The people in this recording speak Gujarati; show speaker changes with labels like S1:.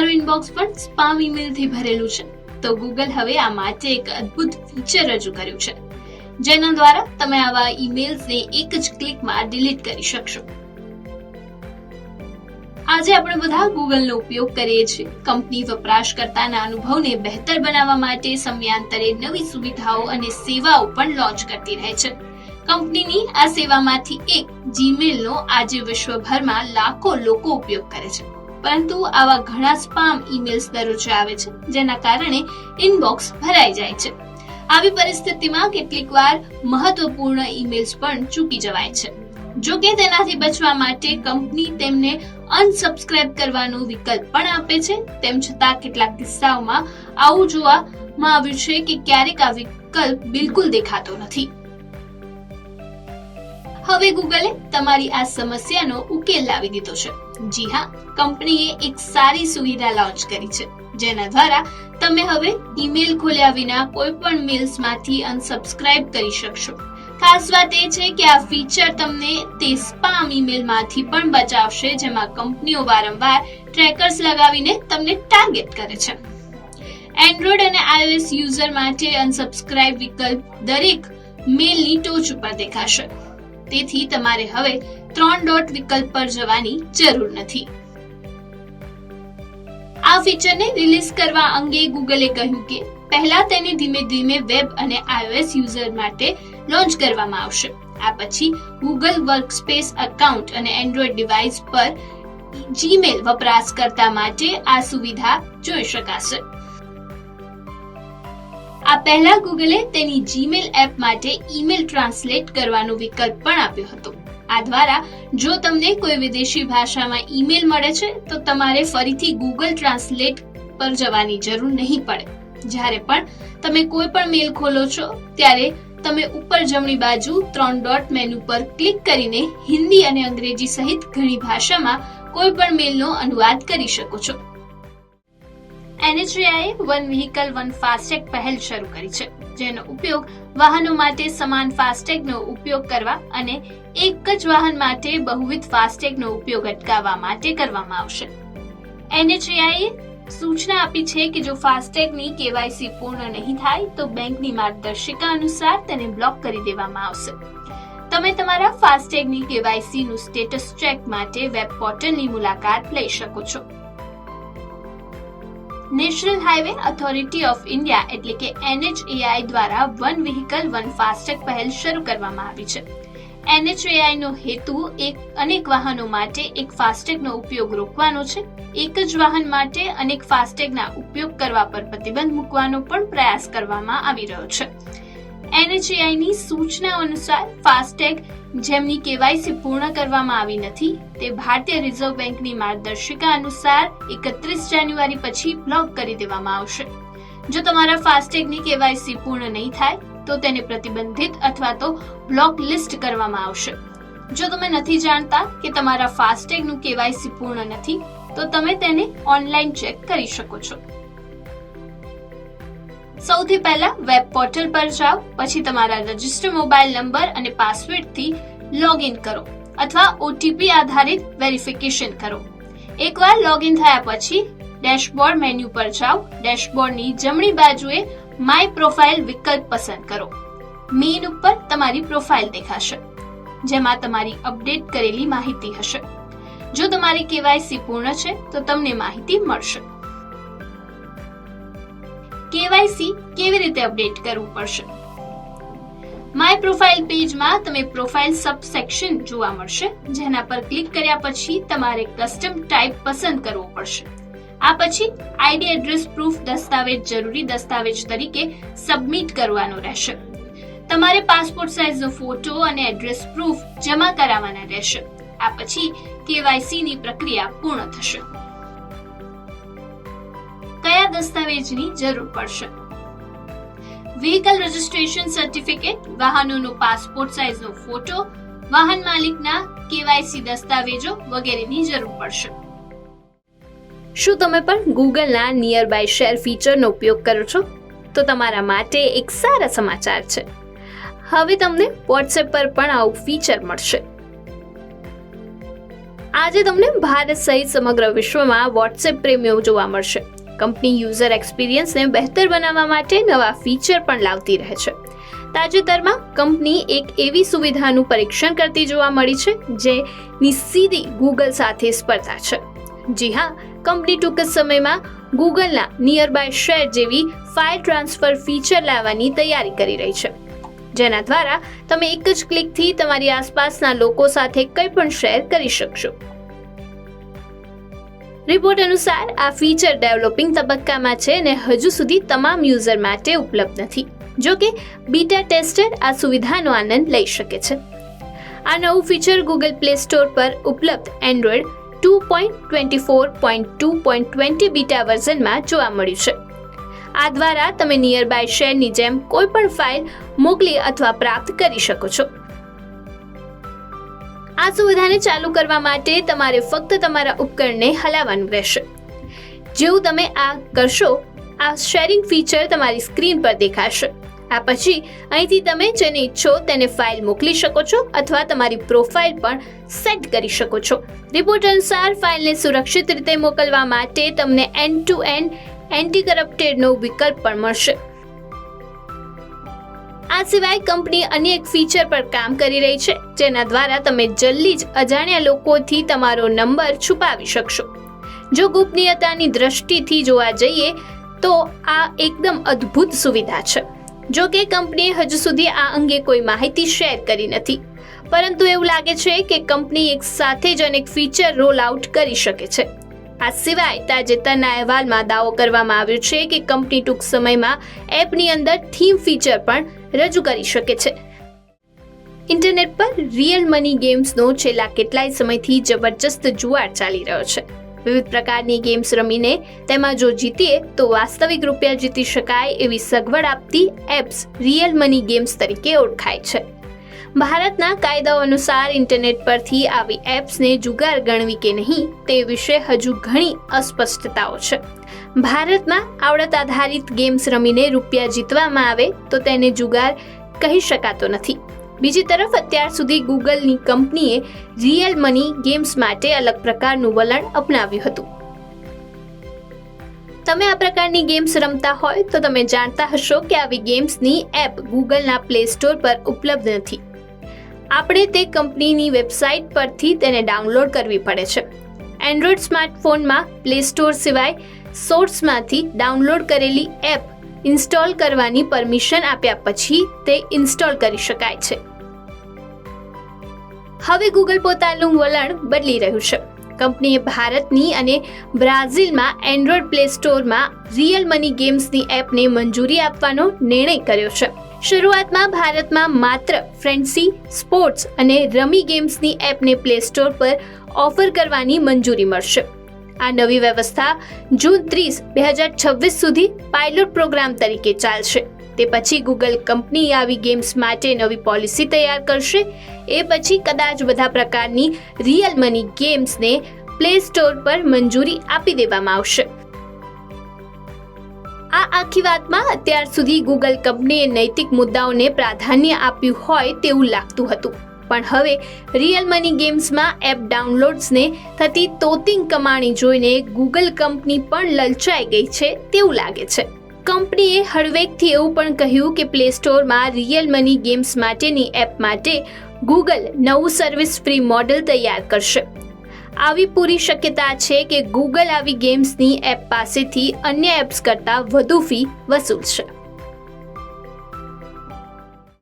S1: તમારું ઇનબોક્સ પણ સ્પામ ઈમેલથી ભરેલું છે. તો ગૂગલ હવે આ માટે એક અદ્ભુત ફીચર રજૂ કર્યું છે. જેના દ્વારા તમે આવા ઈમેલ્સને એક જ ક્લિકમાં ડિલીટ કરી શકશો. આજે આપણે બધા ગૂગલનો ઉપયોગ કરીએ છીએ. કંપની વપરાશકર્તાના અનુભવને બહેતર બનાવવા માટે સમયાંતરે નવી સુવિધાઓ અને સેવાઓ પણ લોન્ચ કરતી રહે છે. કંપનીની આ સેવામાંથી એક જીમેલનો આજે વિશ્વભરમાં લાખો લોકો ઉપયોગ કરે છે. પરંતુ આવા ઘણા સ્પામ ઈમેલ્સ દરરોજ આવે છે, જેના કારણે ઇનબોક્સ ભરાઈ જાય છે. આવી પરિસ્થિતિમાં કેટલીકવાર મહત્વપૂર્ણ ઈમેલ્સ પણ ચૂકી જવાય છે. જો કે તેનાથી બચવા માટે કંપની તેમને અનસબસ્ક્રાઇબ કરવાનો વિકલ્પ પણ આપે છે, તેમ છતાં કેટલાક કિસ્સાઓમાં આવું જોવામાં આવ્યું છે કે ક્યારેક આ વિકલ્પ બિલકુલ દેખાતો નથી. હવે ગૂગલે તમારી આ સમસ્યાનો ઉકેલ લાવી દીધો છે. જી હા, કંપનીએ એક સારી સુવિધા લોન્ચ કરી છે, જેના દ્વારા તમે હવે ઈમેલ ખોલ્યા વિના કોઈ પણ મેલ્સમાંથી અનસબસ્ક્રાઇબ કરી શકશો. ખાસ વાત એ છે કે આ ફીચર તમને તે સ્પામ ઈમેલમાંથી પણ બચાવશે, જેમાં કંપનીઓ વારંવાર ટ્રેકર્સ લગાવીને તમને ટાર્ગેટ કરે છે. એન્ડ્રોઇડ અને આઈઓએસ યુઝર માટે અનસબસ્ક્રાઇબ વિકલ્પ દરેક મેલની ટોચ ઉપર દેખાશે. તેથી તમારે હવે ત્રણ ડોટ વિકલ્પ પર જવાની જરૂર નથી. આ ફીચરને રિલીઝ કરવા અંગે ગૂગલે કહ્યું કે પહેલા તેને ધીમે ધીમે વેબ અને આઈઓએસ યુઝર માટે લોન્ચ કરવામાં આવશે. આ પછી ગૂગલ વર્કસ્પેસ એકાઉન્ટ અને એન્ડ્રોઈડ ડિવાઇસ પર જીમેલ વપરાશકર્તા માટે આ સુવિધા જોઈ શકાશે. આ પહેલા ગૂગલે તેની જીમેલ એપ માટે ઈમેલ ટ્રાન્સલેટ કરવાનો વિકલ્પ પણ આપ્યો હતો. આ દ્વારા જો તમને કોઈ વિદેશી ભાષામાં ઈમેલ મળે છે, તો તમારે ફરીથી ગૂગલ ટ્રાન્સલેટ પર જવાની જરૂર નહીં પડે. જ્યારે પણ તમે કોઈ પણ મેલ ખોલો છો, ત્યારે તમે ઉપર જમણી બાજુ ત્રણ ડોટ મેનુ પર ક્લિક કરીને હિન્દી અને અંગ્રેજી સહિત ઘણી ભાષામાં કોઈ પણ મેલનો અનુવાદ કરી શકો છો. એનએચએઆઈએ વન વ્હીકલ, વન ફાસ્ટેગ પહેલ શરૂ કરી છે. જેનો ઉપયોગ વાહનો માટે સમાન ફાસ્ટેગનો ઉપયોગ કરવા અને એક જ વાહન માટે બહુવિધ ફાસ્ટેગનો ઉપયોગ અટકાવવા માટે કરવામાં આવશે. એનએચએઆઈએ સૂચના આપી છે કે જો ફાસ્ટેગની કેવાયસી પૂર્ણ નહીં થાય, તો બેંકની માર્ગદર્શિકા અનુસાર તેને બ્લોક કરી દેવામાં આવશે. તમે તમારા ફાસ્ટેગની કેવાયસીનું સ્ટેટસ ચેક માટે વેબ પોર્ટલની મુલાકાત લઈ શકો છો. National Highway Authority of India એટલે કે એનએચએઆઈ દ્વારા વન વ્હીકલ, વન ફાસ્ટેગ પહેલ શરૂ કરવામાં આવી છે. એનએચએઆઈ નો હેતુ એક અનેક વાહનો માટે એક ફાસ્ટેગનો ઉપયોગ રોકવાનો છે. એક જ વાહન માટે અનેક ફાસ્ટેગના ઉપયોગ કરવા પર પ્રતિબંધ મૂકવાનો પણ પ્રયાસ કરવામાં આવી રહ્યો છે. એનએચએઆઈ સૂચના અનુસાર ફાસ્ટેગ, જેમની કેવાયસી પૂર્ણ કરવામાં આવી નથી, તે ભારતીય રિઝર્વ બેંકની માર્ગદર્શિકા અનુસાર એકત્રીસ જાન્યુઆરી પછી બ્લોક કરી દેવામાં આવશે. જો તમારા ફાસ્ટેગની કેવાયસી પૂર્ણ નહીં થાય, તો તેને પ્રતિબંધિત અથવા તો બ્લોક લિસ્ટ કરવામાં આવશે. જો તમે નથી જાણતા કે તમારા ફાસ્ટેગનું કેવાયસી પૂર્ણ નથી, તો તમે તેને ઓનલાઈન ચેક કરી શકો છો. સૌથી પહેલા વેબ પોર્ટલ પર જાઓ, પછી તમારા રજિસ્ટર મોબાઈલ નંબર અને પાસવર્ડથી લોગિન કરો અથવા ઓટીપી આધારિત વેરિફિકેશન કરો. એકવાર લોગિન થયા પછી ડેશબોર્ડ મેન્યુ પર જાઓ ડેશબોર્ડની જમણી બાજુએ માય પ્રોફાઇલ વિકલ્પ પસંદ કરો. મેઇન ઉપર તમારી પ્રોફાઇલ દેખાશે, જેમાં તમારી અપડેટ કરેલી માહિતી હશે. જો તમારી કેવાયસી પૂર્ણ છે, તો તમને માહિતી મળશે. કેવાયસી કેવી રીતે અપડેટ કરવું પડશે? માય પ્રોફાઇલ પેજમાં તમે પ્રોફાઇલ સબ સેક્શન જોવા મળશે, જેના પર ક્લિક કર્યા પછી તમારે કસ્ટમ ટાઈપ પસંદ કરવો પડશે. આ પછી આઈડી એડ્રેસ પ્રૂફ દસ્તાવેજ, જરૂરી દસ્તાવેજ તરીકે સબમિટ કરવાનો રહેશે. તમારે પાસપોર્ટ સાઇઝનો ફોટો અને એડ્રેસ પ્રૂફ જમા કરાવવાના રહેશે. આ પછી કેવાયસીની પ્રક્રિયા પૂર્ણ થશે. કયા દસ્તાવેજની જરૂર પડશે. વ્હીકલ રજિસ્ટ્રેશન સર્ટિફિકેટ વાહનોનો પાસપોર્ટ સાઇઝનો ફોટો વાહન માલિકના કેવાયસી દસ્તાવેજો વગેરેની જરૂર પડશે. શું તમે પણ ગૂગલના નિયર બાય શેર ફીચરનો ઉપયોગ કરો છો? તો તમારા માટે એક સારા સમાચાર છે. હવે તમને વોટ્સએપ પર પણ આવું ફીચર મળશે. આજે તમને ભારત સહિત સમગ્ર વિશ્વમાં વોટ્સએપ પ્રેમીઓ જોવા મળશે. કંપની યુઝર એક્સપિરિયન્સને બહેતર બનાવવા માટે નવા ફીચર પણ લાવતી રહે છે. તાજેતરમાં કંપની એક એવી સુવિધાનું પરીક્ષણ કરતી જોવા મળી છે જેની સીધી ગૂગલ સાથે સ્પર્ધા છે. જી હા, કંપની ટૂંક જ સમયમાં ગૂગલના નિયર બાય શેર જેવી ફાઇલ ટ્રાન્સફર ફીચર લાવવાની તૈયારી કરી રહી છે. જેના દ્વારા તમે એક જ ક્લિકથી તમારી આસપાસના લોકો સાથે કંઈ પણ શેર કરી શકશો. રિપોર્ટ અનુસાર આ ફીચર ડેવલપિંગ તબક્કામાં છે અને હજુ સુધી તમામ યુઝર માટે ઉપલબ્ધ નથી. જો કે બીટા ટેસ્ટર આ સુવિધાનો આનંદ લઈ શકે છે. આ નવું ફીચર ગૂગલ પ્લે સ્ટોર પર ઉપલબ્ધ Android two point twenty four point two point twenty beta વર્ઝનમાં જોવા મળ્યું છે. આ દ્વારા તમે નિયર બાય શેરની જેમ કોઈ પણ ફાઇલ મોકલી અથવા પ્રાપ્ત કરી શકો છો. આ સુવિધાને ચાલુ કરવા માટે તમારે ફક્ત તમારા ઉપકરણને હલાવવાનું રહેશે. જેવું તમે આ કરશો, આ શેરિંગ ફીચર તમારી સ્ક્રીન પર દેખાશે. આ પછી, અહીંથી તમે જેને ઈચ્છો તેને ફાઇલ મોકલી શકો છો અથવા તમારી પ્રોફાઇલ પણ સેટ કરી શકો છો. રિપોર્ટ અનુસાર ફાઇલને સુરક્ષિત રીતે મોકલવા માટે તમને એન્ડ ટુ એન્ડ એન્ટી કરપ્ટેડનો વિકલ્પ પણ મળશે. આ સિવાય કંપની અન્ય એક ફીચર પર કામ કરી રહી છે, જેના દ્વારા તમે જલ્દી જ અજાણ્યા લોકોથી તમારો નંબર છુપાવી શકશો. જો ગોપનીયતાની દ્રષ્ટિથી જોવા જઈએ, તો આ એકદમ અદ્ભુત સુવિધા છે. જો કે કંપનીએ હજુ સુધી આ અંગે કોઈ માહિતી શેર કરી નથી. પરંતુ એવું લાગે છે કે કંપની એક સાથે જ અનેક ફીચર રોલ આઉટ કરી શકે છે. આ સિવાય તાજેતરના અહેવાલમાં દાવો કરવામાં આવ્યો છે કે કંપની ટૂંક સમયમાં એપની અંદર થીમ ફીચર પણ રજૂ કરી શકે છે. ઇન્ટરનેટ પર રિયલ મની ગેમ્સનો છેલ્લા કેટલાય સમયથી જબરજસ્ત જુવાર ચાલી રહ્યો છે. વિવિધ પ્રકારની ગેમ્સ રમીને તેમાં જો જીતીએ તો વાસ્તવિક રૂપિયા જીતી શકાય એવી સગવડ આપતી એપ્સ રિયલ મની ગેમ્સ તરીકે ઓળખાય છે. ભારતના કાયદાઓ અનુસાર ઇન્ટરનેટ પરથી આવી એપ્સને જુગાર ગણવી કે નહીં તે વિશે હજુ ઘણી અસ્પષ્ટતાઓ છે. ભારતમાં આવડત આધારિત ગેમ્સ રમીને રૂપિયા જીતવામાં આવે તો તેને જુગાર કહી શકાતો નથી. બીજી તરફ અત્યાર સુધી ગૂગલની કંપનીએ રિયલ મની ગેમ્સ માટે અલગ પ્રકારનું વલણ અપનાવ્યું હતું. તમે આ પ્રકારની ગેમ્સ રમતા હોય તો તમે જાણતા હશો કે આવી ગેમ્સની એપ ગૂગલના પ્લે સ્ટોર પર ઉપલબ્ધ નથી. આપણે તે કંપનીની વેબસાઇટ પરથી તેને ડાઉનલોડ કરવી પડે છે. એન્ડ્રોઈડ સ્માર્ટફોનમાં પ્લે સ્ટોર સિવાય સોર્સમાંથી ડાઉનલોડ કરેલી એપ ઇન્સ્ટોલ કરવાની પરમિશન આપ્યા પછી તે ઇન્સ્ટોલ કરી શકાય છે. હવે ગૂગલ પોતાનું વલણ બદલી રહ્યું છે. કંપનીએ ભારતની અને બ્રાઝિલમાં એન્ડ્રોઈડ પ્લે સ્ટોરમાં રિયલ મની ગેમ્સની એપને મંજૂરી આપવાનો નિર્ણય કર્યો છે. શરૂઆતમાં ભારતમાં માત્ર ફ્રેન્સી સ્પોર્ટ્સ અને રમી ગેમ્સની એપને પ્લે સ્ટોર પર ઓફર કરવાની મંજૂરી મળશે. આ નવી વ્યવસ્થા જૂન ત્રીસ, બે હજાર છવ્વીસ સુધી પાયલોટ પ્રોગ્રામ તરીકે ચાલશે. તે પછી ગૂગલ કંપની આવી ગેમ્સ માટે નવી પોલિસી તૈયાર કરશે. એ પછી કદાચ બધા પ્રકારની રિયલ મની ગેમ્સને પ્લે સ્ટોર પર મંજૂરી આપી દેવામાં આવશે. આ આખી વાતમાં અત્યાર સુધી ગૂગલ કંપનીએ નૈતિક મુદ્દાઓને પ્રાધાન્ય આપ્યું હોય તેવું લાગતું હતું. પણ હવે રિયલ મની ગેમ્સમાં એપ ડાઉનલોડ્સને થતી તોતિંગ કમાણી જોઈને ગૂગલ કંપની પણ લલચાઈ ગઈ છે તેવું લાગે છે. કંપનીએ હળવેકથી એવું પણ કહ્યું કે પ્લે સ્ટોરમાં રિયલ મની ગેમ્સ માટેની એપ માટે ગૂગલ નવું સર્વિસ ફ્રી મોડેલ તૈયાર કરશે. આવી પૂરી શક્યતા છે કે ગૂગલ આવી ગેમ્સની એપ પાસેથી અન્ય એપ્સ કરતાં વધુ ફી વસૂલશે.